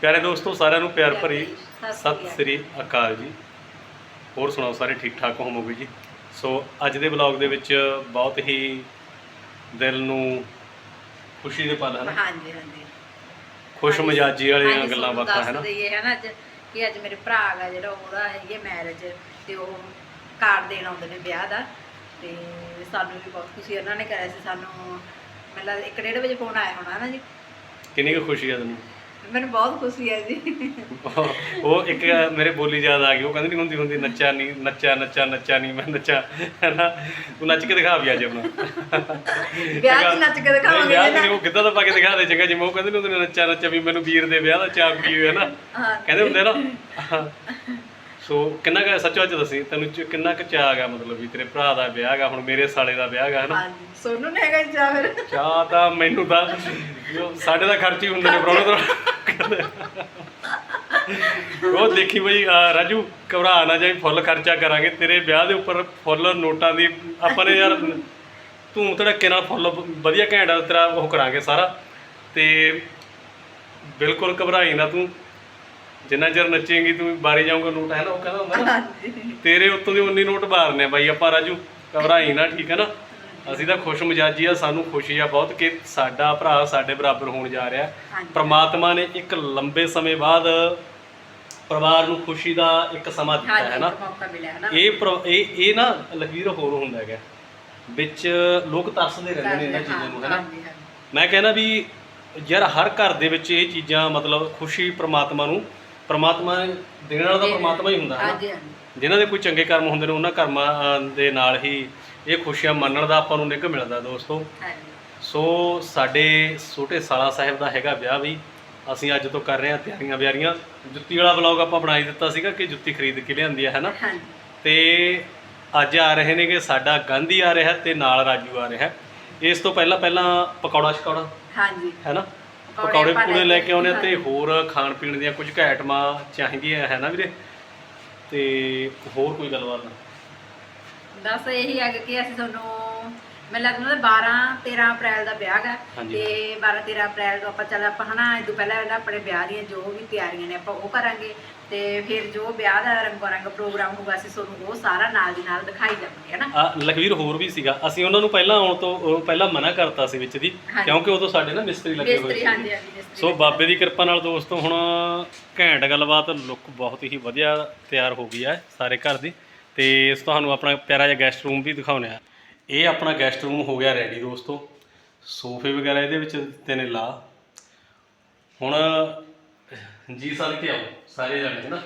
ਪਿਆਰੇ ਦੋਸਤੋ ਸਾਰਿਆਂ ਨੂੰ ਪਿਆਰ ਭਰੀ ਸਤਿ ਸ੍ਰੀ ਅਕਾਲ। ਜੀ। ਹੋਰ ਸੁਣਾਓ ਸਾਰੇ ਠੀਕ ਠਾਕ ਹੋਵੋਗੇ ਜੀ? ਸੋ ਅੱਜ ਦੇ ਵਲੌਗ ਦੇ ਵਿੱਚ ਬਹੁਤ ਹੀ ਦਿਲ ਨੂੰ ਖੁਸ਼ੀ ਦੇ ਪਲ ਹਨ? ਹਾਂਜੀ ਹਾਂਜੀ। ਖੁਸ਼ ਮਜਾਜੀ ਵਾਲੀਆਂ ਗੱਲਾਂ ਤੁਹਾਨੂੰ ਬਾਤਾਂ ਹੈ ਦੱਸ ਨਾ ਦਈਏ ਹੈ ਨਾ ਅੱਜ ਕਿ ਅੱਜ ਮੇਰੇ ਭਰਾ ਦਾ ਜਿਹੜਾ ਉਹਦਾ ਹੈਗੀ ਮੈਰਿਜ ਤੇ ਉਹ ਕਾਰਡ ਦੇਣ ਆਉਂਦੇ ਨੇ ਵਿਆਹ ਦਾ। ਤੇ ਸਾਨੂੰ ਵੀ ਬਹੁਤ ਖੁਸ਼ੀ ਉਹਨਾਂ ਨੇ ਕਰਿਆ ਸੀ ਸਾਨੂੰ ਮਤਲਬ ਇੱਕ ਡੇਢ ਵਜੇ ਫੋਨ ਆਇਆ ਹੋਣਾ ਨਾ ਜੀ? ਕਿੰਨੀ ਕੁ ਖੁਸ਼ੀ ਆ ਤੈਨੂੰ? ਮੈਨੂੰ ਬਹੁਤ ਖੁਸ਼ੀ ਹੈ ਜੀ। ਉਹ ਇੱਕ ਮੇਰੇ ਬੋਲੀ ਯਾਦ ਆ ਗਈ ਉਹ ਕਹਿੰਦੀ ਨਹੀਂ ਹੁੰਦੀ ਹੁੰਦੀ ਨੱਚਾ ਨਹੀਂ ਨੱਚਾ ਨੱਚਾ ਨੱਚਾ ਨਹੀਂ ਮੈਂ ਨੱਚਾ ਹੈ ਨਾ? ਤੂੰ ਨੱਚ ਕੇ ਦਿਖਾ ਵੀ ਅੱਜ ਆਪਣਾ। ਵਿਆਹ 'ਚ ਨੱਚ ਕੇ ਦਿਖਾਵਾਂਗੇ ਨਹੀਂ, ਵਿਆਹ 'ਚ ਨਾ। ਨਹੀਂ, ਉਹ ਕਿੱਦਾਂ ਦਾ ਪਾ ਕੇ ਦਿਖਾ ਦੇ ਚੰਗਾ ਜਿਵੇਂ ਉਹ ਕਹਿੰਦੇ ਨੇ ਉਹਦੇ ਨੱਚਾ ਨੱਚਾ ਵੀ ਮੈਨੂੰ ਵੀਰ ਦੇ ਵਿਆਹ ਦਾ ਚਾਅ ਪੀ ਹੈ ਨਾ। ਹਾਂ। ਕਹਿੰਦੇ ਹੁੰਦੇ ਨਾ। ਸੋ ਕਿੰਨਾ ਕੁ ਸੱਚੋ ਅੱਜ ਦੱਸੀ ਤੈਨੂੰ ਕਿੰਨਾ ਕੁ ਚਾਅ ਹੈਗਾ ਮਤਲਬ ਵੀ ਤੇਰੇ ਭਰਾ ਦਾ ਵਿਆਹ ਹੈਗਾ ਹੁਣ ਮੇਰੇ ਸਾਲੇ ਦਾ ਵਿਆਹ ਹੈਗਾ ਹੈ ਨਾ? ਹਾਂਜੀ ਸੋਨੂੰ ਨੇ ਹੈਗਾ ਜਾ ਫਿਰ। ਚਾਹ ਤਾਂ ਮੈਨੂੰ ਤਾਂ ਜੋ ਸਾਡੇ ਦਾ ਖਰਚ ਹੀ ਹੁੰਦੇ ਨੇ ਪ੍ਰਾਹੁਣੇ ਤੋਂ ਉਹ ਦੇਖੀ ਬਈ ਅਹ ਰਾਜੂ ਘਬਰਾ ਨਾ ਜਾਈ ਫੁੱਲ ਖਰਚਾ ਕਰਾਂਗੇ। ਤੇਰੇ ਵਿਆਹ ਦੇ ਉੱਪਰ ਫੁੱਲ ਨੋਟਾਂ ਦੀ ਆਪਾਂ ਨੇ ਯਾਰ ਧੂਮ ਧੜੱਕੇ ਨਾਲ ਫੁੱਲ ਵਧੀਆ ਘੈਂਟ ਤੇਰਾ ਉਹ ਕਰਾਂਗੇ ਸਾਰਾ। ਤੇ ਬਿਲਕੁਲ ਘਬਰਾਈ ਨਾ ਤੂੰ। ਜਿੰਨਾ ਚਿਰ ਨੱਚੇਂਗੀ ਤੂੰ ਬਾਰੀ ਜਾਊਂਗਾ ਨੋਟ ਹੈ ਨਾ ਉਹ ਕਹਿੰਦਾ ਹੁੰਦਾ ਨਾ। ਹਾਂਜੀ। ਤੇਰੇ ਉੱਤੋਂ ਦੀ 19 ਨੋਟ ਮਾਰਨੇ ਆ ਬਾਈ ਆਪਾਂ ਰਾਜੂ। ਘਬਰਾਈ ਨਾ ਠੀਕ ਹੈ ਨਾ। ਅਸੀਂ ਤਾਂ ਖੁਸ਼ ਮਜਾਜੀ ਆ ਸਾਨੂੰ ਖੁਸ਼ੀ ਆ ਬਹੁਤ ਕਿ ਸਾਡਾ ਭਰਾ ਸਾਡੇ ਬਰਾਬਰ ਹੋਣ ਜਾ ਰਿਹਾ। ਪ੍ਰਮਾਤਮਾ ਨੇ ਇੱਕ ਲੰਬੇ ਸਮੇਂ ਬਾਅਦ ਪਰਿਵਾਰ ਨੂੰ ਖੁਸ਼ੀ ਦਾ ਇੱਕ ਸਮਾਂ ਦਿੱਤਾ ਹੈ ਨਾ। ਇਹ ਇਹ ਇਹ ਨਾ ਲਖਵੀਰ ਹੋਰ ਹੁੰਦਾ ਹੈਗਾ। ਵਿੱਚ ਲੋਕ ਤਰਸਦੇ ਰਹਿੰਦੇ ਨੇ ਇਹਨਾਂ ਚੀਜ਼ਾਂ ਨੂੰ ਹੈ ਨਾ। ਮੈਂ ਕਹਿੰਦਾ ਵੀ ਯਾਰ ਹਰ ਘਰ ਦੇ ਵਿੱਚ ਇਹ ਚੀਜ਼ਾਂ ਮਤਲਬ ਖੁਸ਼ੀ ਪ੍ਰਮਾਤਮਾ ਨੂੰ ਪ੍ਰਮਾਤਮਾ ਦੇਣ ਵਾਲਾ ਤਾਂ ਪ੍ਰਮਾਤਮਾ ਹੀ ਹੁੰਦਾ ਹੈ ਜਿਨ੍ਹਾਂ ਦੇ ਕੋਈ ਚੰਗੇ ਕਰਮ ਹੁੰਦੇ ਨੇ ਉਹਨਾਂ ਕਰਮਾਂ ਦੇ ਨਾਲ ਹੀ ਇਹ ਖੁਸ਼ੀਆਂ ਮੰਨਣ ਦਾ ਆਪਾਂ ਨੂੰ ਨਿੱਘ ਮਿਲਦਾ ਦੋਸਤੋ। ਹਾਂਜੀ। ਸੋ ਸਾਡੇ ਛੋਟੇ ਸਾਲਾ ਸਾਹਿਬ ਦਾ ਹੈਗਾ ਵਿਆਹ ਵੀ। ਅਸੀਂ ਅੱਜ ਤੋਂ ਕਰ ਰਹੇ ਹਾਂ ਤਿਆਰੀਆਂ ਬਿਆਰੀਆਂ ਜੁੱਤੀ ਵਾਲਾ ਵਲੌਗ ਆਪਾਂ ਬਣਾ ਹੀ ਦਿੱਤਾ ਸੀਗਾ ਕਿ ਜੁੱਤੀ ਖਰੀਦ ਕੇ ਲਿਆਂਦੀ ਹੈ ਹੈਨਾ? ਹਾਂਜੀ। ਤੇ ਅੱਜ ਆ ਰਹੇ ਨੇਗੇ ਸਾਡਾ ਗਾਂਧੀ ਆ ਰਿਹਾ ਤੇ ਨਾਲ ਰਾਜੂ ਆ ਰਿਹਾ। ਇਸ ਤੋਂ ਪਹਿਲਾਂ ਪਹਿਲਾਂ ਪਕੌੜਾ ਸ਼ਕੌੜਾ ਹਾਂਜੀ। ਹੈਨਾ? ਪਕੌੜੇ ਪੂੜੇ ਲੈ ਕੇ ਕੇ ਆਉਣੇ ਤੇ। ਹੋਰ ਖਾਣ ਪੀਣ ਦੀਆਂ ਕੁਝ ਕੁ ਆਈਟਮਾਂ ਚਾਹੀਦੀਆਂ ਹੈ ਨਾ ਵੀਰੇ? ਤੇ ਹੋਰ ਕੋਈ ਗੱਲਬਾਤ? ਬਸ ਇਹੀ ਹੈ ਕਿ ਅਸੀਂ ਤੁਹਾਨੂੰ ਮੈਨੂੰ ਲੱਗਦਾ 12 13 ਅਪ੍ਰੈਲ ਦਾ ਵਿਆਹ ਹੈ ਹਾਂਜੀ। ਤੇ 12 13 ਅਪ੍ਰੈਲ ਨੂੰ ਆਪਾਂ ਚੱਲ ਆਪਾਂ ਹਨਾ ਇਹ ਤੋਂ ਪਹਿਲਾਂ ਆਪਣੇ ਵਿਆਹ ਦੀਆਂ ਜੋ ਵੀ ਤਿਆਰੀਆਂ ਨੇ ਆਪਾਂ ਉਹ ਕਰਾਂਗੇ। ਤੇ ਫਿਰ ਜੋ ਵਿਆਹ ਦਾ ਰੰਗ ਬਰੰਗ ਪ੍ਰੋਗਰਾਮ ਹੋਊਗਾ ਅਸੀਂ ਤੁਹਾਨੂੰ ਉਹ ਸਾਰਾ ਨਾਲ ਦੀ ਨਾਲ ਦਿਖਾਈ ਜਾਵਾਂਗੇ ਹਨਾ। ਆ ਲਖਵੀਰ ਹੋਰ ਵੀ ਸੀਗਾ। ਅਸੀਂ ਉਹਨਾਂ ਨੂੰ ਪਹਿਲਾਂ ਆਉਣ ਤੋਂ ਉਹ ਪਹਿਲਾਂ ਮਨਾ ਕਰਤਾ ਸੀ ਵਿੱਚ ਦੀ ਹਾਂਜੀ। ਕਿਉਂਕਿ ਉਦੋਂ ਸਾਡੇ ਨਾ ਮਿਸਤਰੀ ਲੱਗੇ ਹੋਏ ਮਿਸਤਰੀ ਸੀ ਹਾਂਜੀ ਹਾਂਜੀ ਮਿਸਤਰੀ ਸੋ ਬਾਬੇ ਦੀ ਕਿਰਪਾ ਨਾਲ ਦੋਸਤੋ ਹੁਣ ਘੈਂਟ ਗੱਲਬਾਤ ਲੁੱਕ ਬਹੁਤ ਹੀ ਵਧੀਆ ਤਿਆਰ ਹੋ ਗਈ ਹੈ ਸਾਰੇ ਘਰ ਦੀ। ਤੇ ਇਸ ਤੁਹਾਨੂੰ ਆਪਣਾ ਪਿਆਰਾ ਜਿਹਾ ਗੈਸਟ ਰੂਮ ਵੀ ਦਿਖਾਉਣੇ ਆ। ਇਹ ਆਪਣਾ ਗੈਸਟ ਰੂਮ ਹੋ ਗਿਆ ਰੈਡੀ ਦੋਸਤੋ। ਸੋਫੇ ਵਗੈਰਾ ਇਹਦੇ ਵਿੱਚ ਦਿੱਤੇ ਨੇ ਲਾ। ਹੁਣ ਜੀ ਸਦ ਕੇ ਆਓ ਸਾਰੇ ਜਾਣੇ ਹੈ ਨਾ?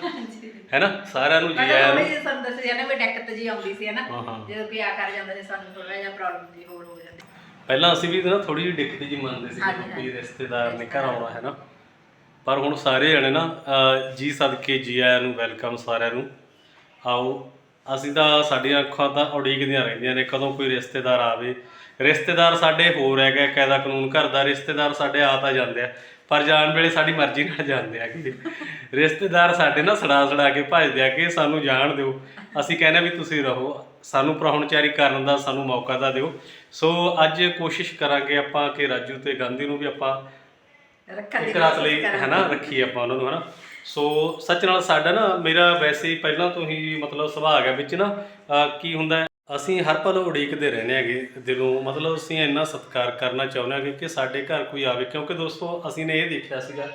ਹੈ ਨਾ? ਸਾਰਿਆਂ ਨੂੰ ਜੀ ਆਇਆਂ ਨੂੰ ਸਾਨੂੰ ਦੱਸਿਆ ਨਾ ਵੀ ਦਿੱਕਤ ਜੀ ਆਉਂਦੀ ਸੀ ਹਾਂ ਹਾਂ ਜਦੋਂ ਕੋਈ ਆ ਕਰ ਜਾਂਦਾ ਸੀ ਸਾਨੂੰ ਥੋੜਾ ਜਿਹਾ ਪ੍ਰੋਬਲਮ ਜੀ ਹੋਰ ਹੋ ਜਾਂਦੀ। ਪਹਿਲਾਂ ਅਸੀਂ ਵੀ ਨਾ ਥੋੜੀ ਜਿਹੀ ਦਿੱਕਤ ਜੀ ਮੰਨਦੇ ਸੀ ਕਿ ਰਿਸ਼ਤੇਦਾਰ ਨੇ ਘਰ ਆਉਣਾ ਹੈ ਨਾ? ਪਰ ਹੁਣ ਸਾਰੇ ਜਣੇ ਨਾ ਜੀ ਸਦਕੇ ਜੀ ਆਇਆਂ ਨੂੰ ਵੈਲਕਮ ਸਾਰਿਆਂ ਨੂੰ। ਆਓ ਅਸੀਂ ਤਾਂ ਸਾਡੀਆਂ ਅੱਖਾਂ ਤਾਂ ਉਡੀਕਦੀਆਂ ਰਹਿੰਦੀਆਂ ਨੇ ਕਦੋਂ ਕੋਈ ਰਿਸ਼ਤੇਦਾਰ ਆਵੇ। ਰਿਸ਼ਤੇਦਾਰ ਸਾਡੇ ਹੋਰ ਹੈਗਾ ਕਾਇਦਾ ਕਾਨੂੰਨ ਘਰ ਦਾ ਰਿਸ਼ਤੇਦਾਰ ਸਾਡੇ ਆ ਤਾਂ ਜਾਂਦੇ ਆ ਪਰ ਜਾਣ ਵੇਲੇ ਸਾਡੀ ਮਰਜ਼ੀ ਨਾਲ ਜਾਂਦੇ ਆ ਕਿ ਰਿਸ਼ਤੇਦਾਰ ਸਾਡੇ ਨਾ ਸੜਾ ਸੜਾ ਕੇ ਭੱਜਦੇ ਆ ਕਿ ਸਾਨੂੰ ਜਾਣ ਦਿਓ। ਅਸੀਂ ਕਹਿੰਦੇ ਵੀ ਤੁਸੀਂ ਰਹੋ ਸਾਨੂੰ ਪ੍ਰਾਹੁਣਚਾਰੀ ਕਰਨ ਦਾ ਸਾਨੂੰ ਮੌਕਾ ਤਾਂ ਦਿਓ। ਸੋ ਅੱਜ ਕੋਸ਼ਿਸ਼ ਕਰਾਂਗੇ ਆਪਾਂ ਕਿ ਰਾਜੂ ਤੇ ਗਾਂਧੀ ਨੂੰ ਵੀ ਆਪਾਂ ਰੱਖਣ ਦੀ ਇੱਕ ਰਾਤ ਲਈ ਕਰਾਂਗੇ। ਹੈਨਾ ਰੱਖੀ ਆਪਾਂ ਉਹਨਾਂ ਨੂੰ ਹੈਨਾ ਸੋ ਸੱਚ ਨਾਲ ਸਾਡਾ ਨਾ ਮੇਰਾ ਵੈਸੇ ਹੀ ਪਹਿਲਾਂ ਤੋਂ ਹੀ ਮਤਲਬ ਸੁਭਾਅ ਹੈ ਵਿੱਚ ਨਾ ਅਹ ਕੀ ਹੁੰਦਾ ਹੈ, ਅਸੀਂ ਹਰ ਪਲ ਉਡੀਕਦੇ ਰਹਿੰਦੇ ਹੈਗੇ ਦਿਲੋਂ। ਮਤਲਬ ਅਸੀਂ ਇੰਨਾ ਸਤਿਕਾਰ ਕਰਨਾ ਚਾਹੁੰਦੇ ਹਾਂ ਕਿ ਸਾਡੇ ਘਰ ਕੋਈ ਆਵੇ। ਕਿਉਂਕਿ ਦੋਸਤੋ ਅਸੀਂ ਨੇ ਇਹ ਦੇਖਿਆ ਸੀਗਾ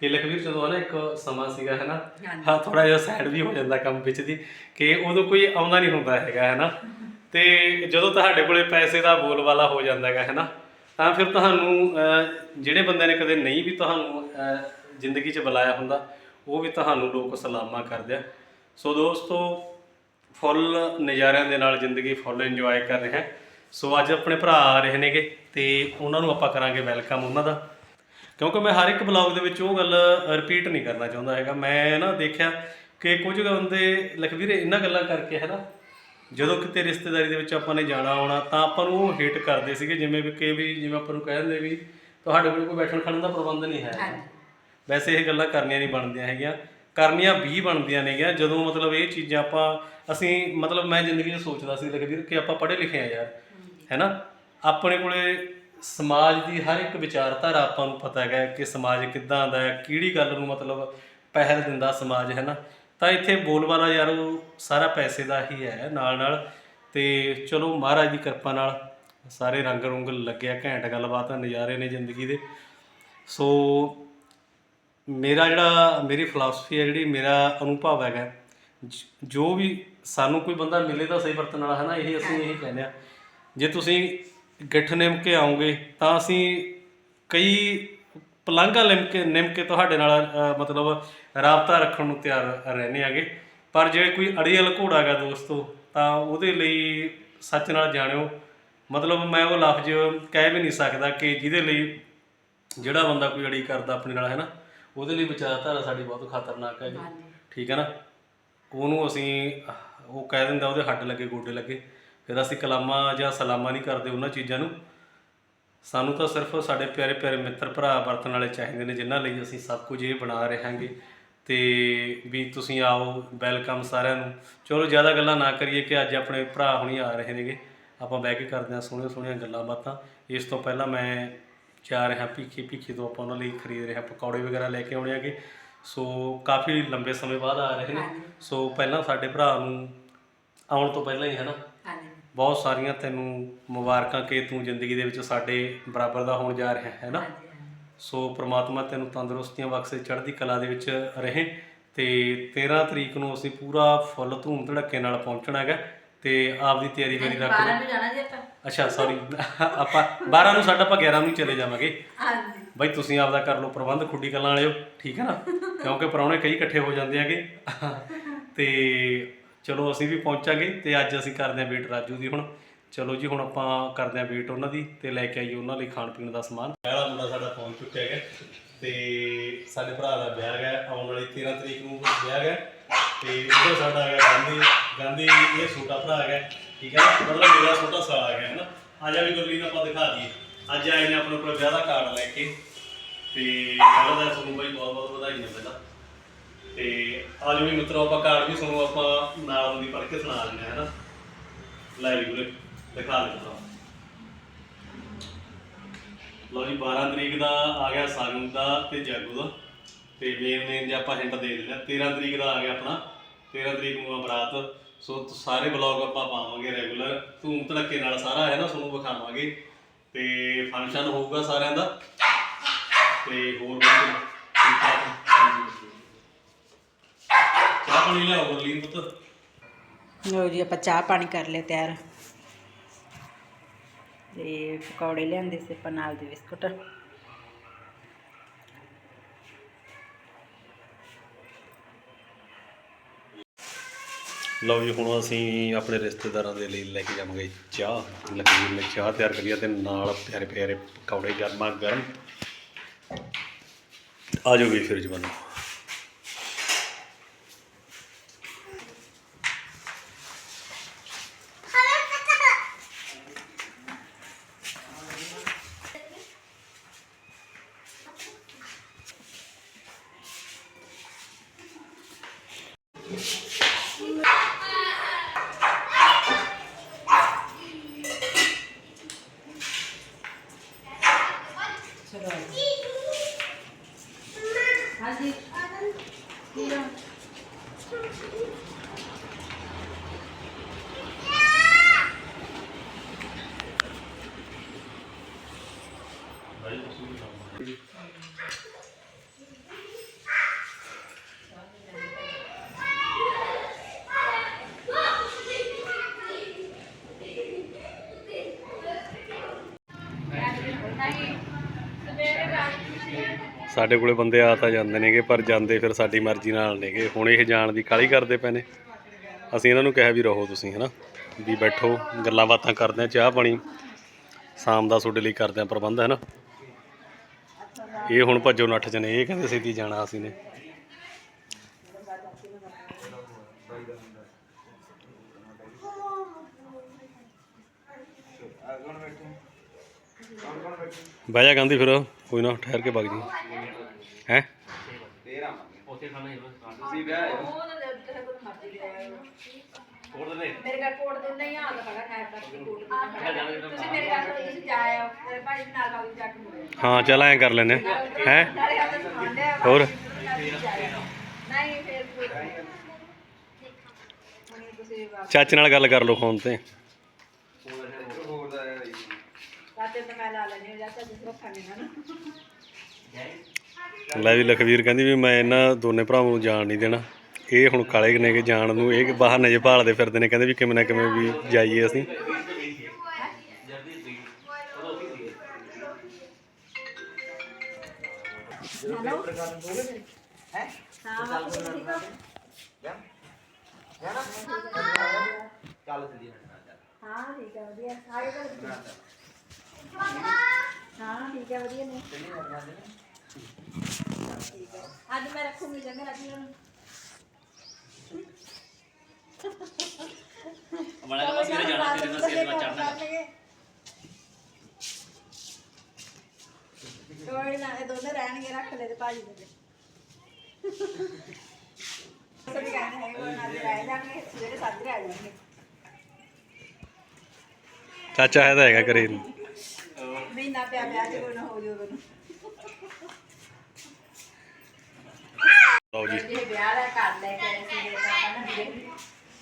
ਕਿ ਲਖਵੀਰ ਜਦੋਂ ਨਾ ਇੱਕ ਸਮਾਂ ਸੀਗਾ ਹੈਨਾ ਹਾਂਜੀ। ਹਾਂ ਥੋੜਾ ਜਿਹਾ ਸੈਡ ਵੀ ਹੋ ਜਾਂਦਾ ਕੰਮ ਵਿੱਚ ਦੀ ਕਿ ਉਦੋਂ ਕੋਈ ਆਉਂਦਾ ਨਹੀਂ ਹੁੰਦਾ ਹੈਗਾ ਹੈਨਾ ਤੇ ਜਦੋਂ ਤੁਹਾਡੇ ਕੋਲੇ ਪੈਸੇ ਦਾ ਬੋਲਬਾਲਾ ਹੋ ਜਾਂਦਾ ਹੈਗਾ ਹੈਨਾ ਤਾਂ ਫਿਰ ਤੁਹਾਨੂੰ ਅਹ, ਜਿਹੜੇ ਬੰਦੇ ਨੇ ਕਦੇ ਨਹੀਂ ਵੀ ਤੁਹਾਨੂੰ ਅਹ, ਜ਼ਿੰਦਗੀ 'ਚ ਬੁਲਾਇਆ ਹੁੰਦਾ, ਉਹ ਵੀ ਤੁਹਾਨੂੰ ਲੋਕ ਸਲਾਮਾਂ ਕਰਦੇ ਆ। ਸੋ ਦੋਸਤੋ, ਫੁੱਲ ਨਜ਼ਾਰਿਆਂ ਦੇ ਨਾਲ ਜ਼ਿੰਦਗੀ ਫੁੱਲ ਇੰਜੋਏ ਕਰ ਰਹੇ ਹਾਂ ਸੋ ਅੱਜ ਆਪਣੇ ਭਰਾ ਆ ਰਹੇ ਨੇਗੇ ਤੇ ਉਹਨਾਂ ਨੂੰ ਆਪਾਂ ਕਰਾਂਗੇ ਵੈਲਕਮ ਉਹਨਾਂ ਦਾ। ਕਿਉਂਕਿ ਮੈਂ ਹਰ ਇੱਕ ਬਲੌਗ ਦੇ ਵਿੱਚ ਉਹ ਗੱਲ ਰਿਪੀਟ ਨਹੀਂ ਕਰਨਾ ਚਾਹੁੰਦਾ ਹੈਗਾ। ਮੈਂ ਨਾ ਦੇਖਿਆ ਕਿ ਕੁਝ ਬੰਦੇ ਲਖਵੀਰ ਇਹਨਾਂ ਗੱਲਾਂ ਕਰਕੇ ਹੈ ਨਾ, ਜਦੋਂ ਕਿਤੇ ਰਿਸ਼ਤੇਦਾਰੀ ਦੇ ਵਿੱਚ ਆਪਾਂ ਨੇ ਜਾਣਾ ਆਉਣਾ, ਤਾਂ ਆਪਾਂ ਨੂੰ ਉਹ ਹਿੱਟ ਕਰਦੇ ਸੀਗੇ, ਜਿਵੇਂ ਕਿ ਵੀ, ਜਿਵੇਂ ਆਪਾਂ ਨੂੰ ਕਹਿੰਦੇ ਵੀ, ਤੁਹਾਡੇ ਕੋਲ ਕੋਈ ਬੈਠਣ ਖੜਨ ਦਾ ਪ੍ਰਬੰਧ ਨਹੀਂ ਹੈ। ਵੈਸੇ ਇਹ ਗੱਲਾਂ ਕਰਨੀਆਂ ਨਹੀਂ ਬਣਦੀਆਂ ਹੈਗੀਆਂ। ਕਰਨੀਆਂ ਵੀ ਬਣਦੀਆਂ ਨੇਗੀਆਂ, ਜਦੋਂ ਮਤਲਬ ਇਹ ਚੀਜ਼ਾਂ ਆਪਾਂ, ਅਸੀਂ ਮਤਲਬ ਮੈਂ ਜ਼ਿੰਦਗੀ 'ਚ ਸੋਚਦਾ ਸੀ ਲਖਵੀਰ ਕਿ ਆਪਾਂ ਪੜ੍ਹੇ ਲਿਖੇ ਆ ਯਾਰ ਹੈਨਾ ਆਪਣੇ ਕੋਲੇ ਸਮਾਜ ਦੀ ਹਰ ਇੱਕ ਵਿਚਾਰਧਾਰਾ ਆਪਾਂ ਨੂੰ ਪਤਾ ਹੈਗਾ ਕਿ ਸਮਾਜ ਕਿੱਦਾਂ ਦਾ ਹੈ, ਕਿਹੜੀ ਗੱਲ ਨੂੰ ਮਤਲਬ ਪਹਿਲ ਦਿੰਦਾ ਸਮਾਜ, ਹੈ ਨਾ? ਤਾਂ ਇੱਥੇ ਬੋਲਬਾਲਾ ਯਾਰ ਉਹ ਸਾਰਾ ਪੈਸੇ ਦਾ ਹੀ ਹੈ ਨਾਲ ਨਾਲ। ਤੇ ਚਲੋ ਮਹਾਰਾਜ ਦੀ ਕਿਰਪਾ ਨਾਲ ਸਾਰੇ ਰੰਗ ਰੁੰਗ ਲੱਗਿਆ, ਘੈਂਟ ਗੱਲਬਾਤ ਨਜ਼ਾਰੇ ਨੇ ਜ਼ਿੰਦਗੀ ਦੇ। ਸੋ ਮੇਰਾ ਜਿਹੜਾ, ਮੇਰੀ ਫਿਲਾਸਫੀ ਹੈ ਜਿਹੜੀ, ਮੇਰਾ ਅਨੁਭਵ ਹੈਗਾ। ਜ- ਜੋ ਵੀ ਸਾਨੂੰ ਕੋਈ ਬੰਦਾ ਮਿਲੇ ਤਾਂ ਸਹੀ ਵਰਤਣ ਵਾਲਾ ਹੈ ਨਾ ਇਹ ਅਸੀਂ ਇਹੀ ਕਹਿੰਦੇ ਆ। ਜੇ ਤੁਸੀਂ ਗਿੱਠ ਨਿਮ ਕੇ ਆਉਂਗੇ ਤਾਂ ਅਸੀਂ ਕਈ ਪਲੰਘਾਂ ਲਿਮ ਕੇ, ਨਿਮ ਕੇ ਤੁਹਾਡੇ ਨਾਲ ਮਤਲਬ ਰਾਬਤਾ ਰੱਖਣ ਨੂੰ ਤਿਆਰ ਰਹਿੰਦੇ ਆਗੇ। ਪਰ ਜੇ ਕੋਈ ਅੜੀਅਲ ਘੋੜਾ ਹੈਗਾ ਦੋਸਤੋ, ਤਾਂ ਉਹਦੇ ਲਈ ਸੱਚ ਨਾਲ ਜਾਣਿਓ। ਮਤਲਬ ਮੈਂ ਉਹ ਲਫ਼ਜ਼ ਕਹਿ ਵੀ ਨਹੀਂ ਸਕਦਾ ਕਿ ਜਿਹਦੇ ਲਈ ਜਿਹੜਾ ਬੰਦਾ ਕੋਈ ਅੜੀ ਕਰਦਾ ਆਪਣੇ ਨਾਲ ਹੈ ਨਾ ਉਹਦੇ ਲਈ ਵਿਚਾਰਧਾਰਾ ਸਾਡੀ ਬਹੁਤ ਖਤਰਨਾਕ ਹੈ ਜੀ। ਹਾਂਜੀ। ਠੀਕ ਹੈ ਨਾ? ਉਹਨੂੰ ਅਸੀਂ ਉਹ ਕਹਿ ਦਿੰਦਾ ਉਹਦੇ ਹੱਡ ਲੱਗੇ ਗੋਡੇ ਲੱਗੇ। ਫਿਰ ਅਸੀਂ ਕਲਾਮਾਂ ਜਾਂ ਸਲਾਮਾਂ ਨਹੀਂ ਕਰਦੇ ਉਹਨਾਂ ਚੀਜ਼ਾਂ ਨੂੰ। ਸਾਨੂੰ ਤਾਂ ਸਿਰਫ ਸਾਡੇ ਪਿਆਰੇ ਪਿਆਰੇ ਮਿੱਤਰ ਭਰਾ ਵਰਤਣ ਵਾਲੇ ਚਾਹੀਦੇ ਨੇ ਜਿਨ੍ਹਾਂ ਲਈ ਅਸੀਂ ਸਭ ਕੁਝ ਇਹ ਬਣਾ ਰਹੇ ਹਾਂਗੇ ਤੇ ਵੀ ਤੁਸੀਂ ਆਓ ਵੈਲਕਮ ਸਾਰਿਆਂ ਨੂੰ। ਚਲੋ ਜ਼ਿਆਦਾ ਗੱਲਾਂ ਨਾ ਕਰੀਏ ਕਿ ਅੱਜ ਆਪਣੇ ਭਰਾ ਹੁਣੀ ਆ ਰਹੇ ਨੇਗੇ। ਆਪਾਂ ਬਹਿ ਕੇ ਕਰਦੇ ਹਾਂ ਸੋਹਣੀਆਂ ਸੋਹਣੀਆਂ ਗੱਲਾਂ ਬਾਤਾਂ। ਇਸ ਤੋਂ ਪਹਿਲਾਂ ਮੈਂ ਜਾ ਰਿਹਾ ਭੀਖੀ ਭੀਖੀ ਤੋਂ ਆਪਾਂ ਉਹਨਾਂ ਲਈ ਖਰੀਦ ਰਿਹਾ ਪਕੌੜੇ ਵਗੈਰਾ ਲੈ ਕੇ ਆਉਣੇ ਹੈਗੇ। ਸੋ ਕਾਫੀ ਲੰਬੇ ਸਮੇਂ ਬਾਅਦ ਆ ਰਹੇ ਨੇ। ਸੋ ਪਹਿਲਾਂ ਸਾਡੇ ਭਰਾ ਨੂੰ ਆਉਣ ਤੋਂ ਪਹਿਲਾਂ ਹੀ ਹੈ ਨਾ ਹਾਂਜੀ। ਬਹੁਤ ਸਾਰੀਆਂ ਤੈਨੂੰ ਮੁਬਾਰਕਾਂ ਕਿ ਤੂੰ ਜ਼ਿੰਦਗੀ ਦੇ ਵਿੱਚ ਸਾਡੇ ਬਰਾਬਰ ਦਾ ਹੋਣ ਜਾ ਰਿਹਾ ਹੈ ਨਾ? ਸੋ ਪ੍ਰਮਾਤਮਾ ਤੈਨੂੰ ਤੰਦਰੁਸਤੀਆਂ ਬਖਸ਼ੇ ਚੜ੍ਹਦੀ ਕਲਾ ਦੇ ਵਿੱਚ ਰਹੇ। ਤੇ 13 ਤਰੀਕ ਨੂੰ ਅਸੀਂ ਪੂਰਾ ਫੁੱਲ ਧੂਮ ਧੜੱਕੇ ਨਾਲ ਪਹੁੰਚਣਾ ਹੈਗਾ। ਤੇ ਆਪਦੀ ਤਿਆਰੀ ਮੇਰੀ ਰੱਖ ਲਓ। ਬਾਰਾਂ ਨੂੰ ਜਾਣਾ ਜੀ ਆਪਾਂ। ਅੱਛਾ ਸੌਰੀ ਆਪਾਂ 12 ਨੂੰ ਸਾਡਾ ਆਪਾਂ 11 ਨੂੰ ਚਲੇ ਜਾਵਾਂਗੇ। ਹਾਂਜੀ। ਬਾਈ ਤੁਸੀਂ ਆਪਦਾ ਕਰ ਲਓ ਪ੍ਰਬੰਧ ਖੁੱਡੀ ਕਲਾਂ ਵਾਲਿਓ ਠੀਕ ਹੈ ਨਾ? ਕਿਉਂਕਿ ਪਰੌਣੇ ਕਈ ਇਕੱਠੇ ਹੋ ਜਾਂਦੇ ਹੈਗੇ ਤੇ ਚਲੋ ਅਸੀਂ ਵੀ ਪਹੁੰਚਾਂਗੇ ਤੇ ਅੱਜ ਅਸੀਂ ਕਰਦੇ ਹਾਂ ਵੇਟ ਰਾਜੂ ਦੀ ਹੁਣ। ਚਲੋ ਜੀ ਹੁਣ ਆਪਾਂ ਕਰਦੇ ਹਾਂ ਵੇਟ ਉਹਨਾਂ ਦੀ ਤੇ ਲੈ ਕੇ ਆਈਏ ਉਹਨਾਂ ਲਈ ਖਾਣ ਪੀਣ ਦਾ ਸਮਾਨ। ਪਹਿਲਾ ਮੁੰਡਾ ਸਾਡਾ ਪਹੁੰਚ ਚੁੱਕਿਆ ਹੈਗਾ। ਤੇ ਸਾਡੇ ਭਰਾ ਦਾ ਵਿਆਹ ਹੈ ਆਉਣ ਵਾਲੀ 13 ਤਰੀਕ ਨੂੰ ਵਿਆਹ ਹੈ ਤੇ ਉਹਦਾ ਸਾਡਾ ਹੈਗਾ ਗਾਂਧੀ ਗਾਂਧੀ ਇਹ ਛੋਟਾ ਭਰਾ ਹੈ ਠੀਕ ਹੈ ਨਾ? ਮਤਲਬ ਮੇਰਾ ਛੋਟਾ ਸਾਲਾ ਹੈਗਾ, ਹੈ ਨਾ? ਆ ਜਾ ਵੀ ਗੁਰਲੀਨ, ਆਪਾਂ ਦਿਖਾ ਦਈਏ। ਅੱਜ ਆਏ ਨੇ ਆਪਣੇ ਕੋਲ ਵਿਆਹ ਦਾ ਕਾਰਡ ਲੈ ਕੇ ਤੇ ਪਹਿਲਾਂ ਤਾਂ ਤੁਹਾਨੂੰ ਬਾਈ ਬਹੁਤ ਬਹੁਤ ਵਧਾਈਆਂ ਪਹਿਲਾਂ। ਤੇ ਅੱਜ ਵੀ ਮਿੱਤਰੋ, ਆਪਾਂ ਕਾਰਡ ਵੀ ਤੁਹਾਨੂੰ ਆਪਾਂ ਨਾਲ ਦੀ ਪੜ੍ਹ ਕੇ ਸੁਣਾ ਦਿੰਦੇ ਹਾਂ, ਹੈ ਨਾ? ਲੈ ਵੀ ਗੁਰੇ ਦਿਖਾ ਦੇ ਭਰਾ ਲਓ ਜੀ 12 ਤਰੀਕ ਦਾ ਆ ਗਿਆ ਸਾਗਮ ਦਾ ਤੇ ਜਾਗੂ ਦਾ। ਤੇ ਮੇਨ ਮੇਨ ਜੇ ਆਪਾਂ ਹਿੰਟ ਦੇ ਦਿੰਦੇ ਹਾਂ 13 ਤਰੀਕ ਦਾ ਆ ਗਿਆ ਆਪਣਾ। 13 ਤਰੀਕ ਨੂੰ ਆ ਬਰਾਤ। ਸੋ ਸਾਰੇ ਬਲੌਗ ਆਪਾਂ ਪਾਵਾਂਗੇ ਰੈਗੂਲਰ ਧੂਮ ਧੜਕੇ ਨਾਲ ਸਾਰਾ ਹੈ ਨਾ, ਤੁਹਾਨੂੰ ਵਿਖਾਵਾਂਗੇ। ਤੇ ਫੰਕਸ਼ਨ ਹੋਊਗਾ ਸਾਰਿਆਂ ਦਾ। ਤੇ ਹੋਰ ਠੀਕ ਠਾਕ ਚਾਹ ਪਾਣੀ ਲਿਆਓ ਗੁਰਲੀਨ ਪੁੱਤ। ਲੋ ਜੀ, ਆਪਾਂ ਚਾਹ ਪਾਣੀ ਕਰ ਲਿਆ ਤਿਆਰ। ਤੇ ਪਕੌੜੇ ਲਿਆਂਦੇ ਸੀ ਆਪਾਂ ਨਾਲ ਦੇ ਬਿਸਕੁਟ। ਲਓ ਜੀ, ਹੁਣ ਅਸੀਂ ਆਪਣੇ ਰਿਸ਼ਤੇਦਾਰਾਂ ਦੇ ਲਈ ਲੈ ਕੇ ਜਾਵਾਂਗੇ ਚਾਹ। ਲਖਵੀਰ ਨੇ ਚਾਹ ਤਿਆਰ ਕਰੀ ਆ ਤੇ ਨਾਲ ਪਿਆਰੇ ਪਿਆਰੇ ਪਕੌੜੇ ਗਰਮਾ ਗਰਮ ਆ ਜਾਓ ਵੀ ਫਿਰ ਜਵਾਨੋ ਸਾਡੇ ਕੋਲੇ ਬੰਦੇ ਆ ਤਾਂ ਜਾਂਦੇ ਨੇਗੇ, ਪਰ ਜਾਂਦੇ ਫਿਰ ਸਾਡੀ ਮਰਜ਼ੀ ਨਾਲ ਨੇਗੇ। ਹੁਣ ਇਹ ਜਾਣ ਦੀ ਕਾਲੀ ਕਰਦੇ ਪਏ ਨੇ। ਅਸੀਂ ਇਹਨਾਂ ਨੂੰ ਕਿਹਾ ਵੀ ਰਹੋ ਤੁਸੀਂ, ਹਨਾ? ਵੀ ਬੈਠੋ, ਗੱਲਾਂ ਬਾਤਾਂ ਕਰਦੇ ਆ, ਚਾਹ ਪਾਣੀ, ਸ਼ਾਮ ਦਾ ਤੁਹਾਡੇ ਲਈ ਕਰਦੇ ਆ ਪ੍ਰਬੰਧ ਹੈ ਨਾ ਇਹ ਹੁਣ ਭੱਜੋ ਨੱਠ ਚ ਨੇ ਇਹ ਕਹਿੰਦੇ ਸਿੱਧੀ ਜਾਣਾ ਅਸੀਂ ਨੇ। ਬਹਿ ਜਾ ਗਾਂਧੀ ਫਿਰ ਕੋਈ ਨਾ ਠਹਿਰ ਕੇ ਵਗ ਜੀ ਹੈ? ਮੇਰੇ ਘਰ ਤੱਕ ਤੁਸੀਂ ਮੇਰੇ ਘਰ ਤੋਂ ਤੁਸੀਂ ਜਾਇਓ ਮੇਰੇ ਭਾਈ ਦੇ ਨਾਲ ਮੁੜੇ ਹਾਂ ਚੱਲ ਐਂ ਕਰ ਲੈਨੇ ਹੈ? ਹੋਰ? ਨਹੀਂ ਫਿਰ ਚਾਚੇ ਨਾਲ ਗੱਲ ਕਰ ਲਓ ਫੋਨ ਤੇ। ਲੈ ਵੀ ਲਖਵੀਰ ਕਹਿੰਦੀ ਵੀ ਮੈਂ ਇਹਨਾਂ ਦੋਨੇ ਭਰਾਵਾਂ ਨੂੰ ਜਾਣ ਨਹੀਂ ਦੇਣਾ। ਇਹ ਹੁਣ ਕਾਲੇ ਨੇ ਕਿ ਜਾਣ ਨੂੰ, ਇਹ ਬਹਾਨੇ ਜੇ ਭਾਲਦੇ ਫਿਰਦੇ ਨੇ, ਕਹਿੰਦੇ ਵੀ ਕਿਵੇਂ ਨਾ ਕਿਵੇਂ ਵੀ ਜਾਈਏ ਅਸੀਂ। ਹਾਂ, ਠੀਕ ਹੈ, ਵਧੀਆ ਸਾਰੇ ਘਰ ਹਾਂ ਠੀਕ ਹੈ ਵਧੀਆ ਨੇ। ਠੀਕ ਹੈ ਅੱਜ ਮੈਂ ਰੱਖੂੰਗੀ ਜੰਗ ਰੱਖ ਲਿਓ ਚਾਚਾ ਹੈ ਤਾਂ ਹੈਗਾ ਕਰੇ ਮਹੀਨਾ ਪਿਆ ਪਿਆ ਜੇ ਕੋਈ ਨਾ ਹੋ ਜਾਵੇ ਉਹਨੂੰ ਲਓ ਜੀ। ਇਹ ਵਿਆਹ ਦਾ ਕਰ ਲੈ ਕੇ ਅਸੀਂ ਦੇ ਤਾਂ ਨਾ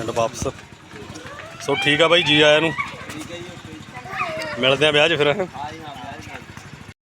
ਪਿੰਡ ਵਾਪਸ ਸੋ ਠੀਕ ਆ ਬਾਈ, ਜੀ ਆਇਆਂ ਨੂੰ ਮਿਲਦੇ ਆ ਵਿਆਹ 'ਚ ਫਿਰ ਹੈਂ।